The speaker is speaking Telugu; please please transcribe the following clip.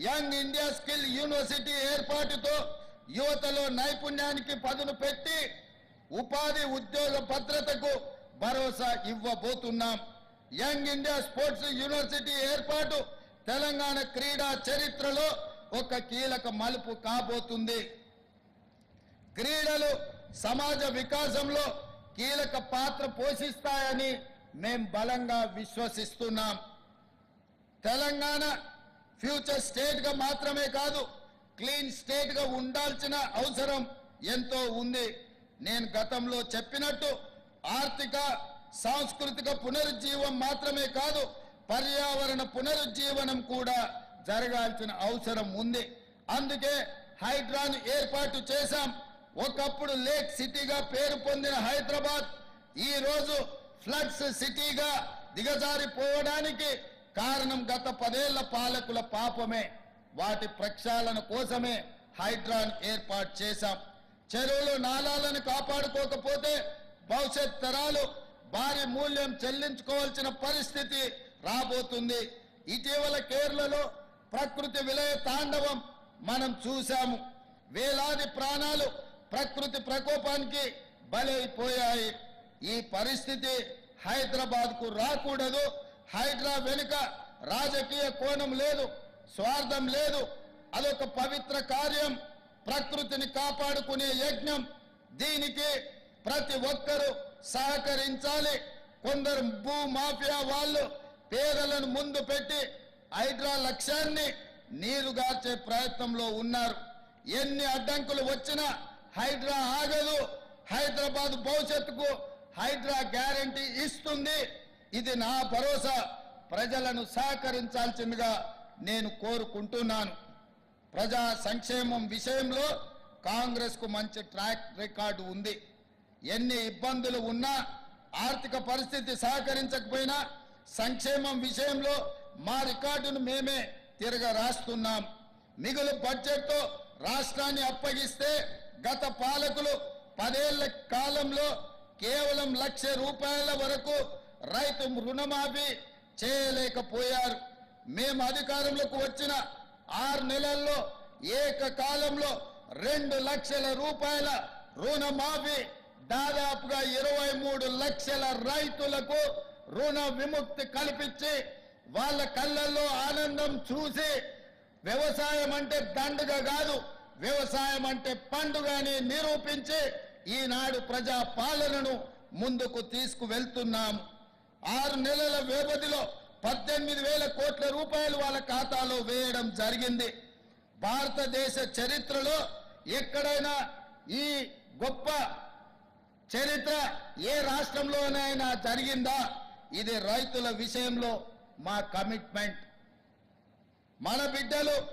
యంగ్ ఇండియా స్కిల్ యూనివర్సిటీ ఏర్పాటుతో యువతలో నైపుణ్యానికి పదును పెట్టి ఉపాధి ఉద్యోగ భద్రతకు భరోసా ఇవ్వబోతున్నాం. యంగ్ ఇండియా స్పోర్ట్స్ యూనివర్సిటీ ఏర్పాటు తెలంగాణ క్రీడా చరిత్రలో ఒక కీలక మలుపు కాబోతుంది. క్రీడలు సమాజ వికాసంలో కీలక పాత్ర పోషిస్తాయని మేం బలంగా విశ్వసిస్తున్నాం. తెలంగాణ ఫ్యూచర్ స్టేట్గా మాత్రమే కాదు క్లీన్ స్టేట్గా ఉండాల్సిన అవసరం ఎంతో ఉంది. నేను గతంలో చెప్పినట్టు ఆర్థిక సాంస్కృతిక పునరుజ్జీవం మాత్రమే కాదు పర్యావరణ పునరుజ్జీవనం కూడా జరగాల్సిన అవసరం ఉంది. అందుకే హైడ్రాను ఏర్పాటు చేశాం. ఒకప్పుడు లేక్ సిటీగా పేరు పొందిన హైదరాబాద్ ఈ రోజు ఫ్లడ్స్ సిటీగా దిగజారిపోవడానికి కారణం గత పదేళ్ళ పాలకుల పాపమే. వాటి ప్రక్షాళన కోసమే హైడ్రాన్ ఏర్పాటు చేశాం. చెరువులు నాలాలను కాపాడుకోకపోతే భవిష్యత్ తరాలు భారీ మూల్యం చెల్లించుకోవాల్సిన పరిస్థితి రాబోతుంది. ఇటీవల కేరళలో ప్రకృతి విలయ తాండవం మనం చూశాము. వేలాది ప్రాణాలు ప్రకృతి ప్రకోపానికి బలైపోయాయి. ఈ పరిస్థితి హైదరాబాద్కు రాకూడదు. హైడ్రా వెనుక రాజకీయ కోణం లేదు స్వార్థం లేదు. అదొక పవిత్ర కార్యం. ప్రకృతిని కాపాడుకునే యజ్ఞం. దీనికి ప్రతి ఒక్కరూ సహకరించాలి. కొందరు భూ మాఫియా వాళ్ళు పేదలను ముందు పెట్టి హైడ్రా లక్ష్యాన్ని నీరుగార్చే ప్రయత్నంలో ఉన్నారు. ఎన్ని అడ్డంకులు వచ్చినా హైడ్రా ఆగదు. హైదరాబాద్ భవిష్యత్తుకు హైడ్రా గ్యారంటీ ఇస్తుంది. ఇది నా భరోసా. ప్రజలను సహకరించాల్సిందిగా నేను కోరుకుంటున్నాను. ప్రజా సంక్షేమం విషయంలో కాంగ్రెస్కు మంచి ట్రాక్ రికార్డు ఉంది. ఎన్ని ఇబ్బందులు ఉన్నా ఆర్థిక పరిస్థితి సహకరించకపోయినా సంక్షేమం విషయంలో మా రికార్డును మేమే తిరగ రాస్తున్నాం మిగులు బడ్జెట్తో రాష్ట్రాన్ని అప్పగిస్తే గత పాలకులు పదేళ్ళ కాలంలో కేవలం లక్ష రూపాయల వరకు రైతు రుణమాఫీ చేయలేకపోయారు. మేము అధికారంలోకి వచ్చిన ఆరు నెలల్లో ఏకకాలంలో రెండు లక్షల రూపాయల రుణమాఫీ దాదాపుగా ఇరవై మూడు లక్షల రైతులకు రుణ విముక్తి కల్పించి వాళ్ళ కళ్ళల్లో ఆనందం చూసి వ్యవసాయం అంటే దండుగ కాదు వ్యవసాయం అంటే పండుగ అని నిరూపించి ఈనాడు ప్రజా పాలనను ముందుకు తీసుకువెళ్తున్నాము. ఆరు నెలల వ్యవధిలో పద్దెనిమిది వేల కోట్ల రూపాయలు వాళ్ళ ఖాతాలో వేయడం జరిగింది. భారతదేశ చరిత్రలో ఎక్కడైనా ఈ గొప్ప చరిత్ర ఏ రాష్ట్రంలోనైనా జరిగిందా? ఇది రైతుల విషయంలో మా కమిట్మెంట్. మన బిడ్డలు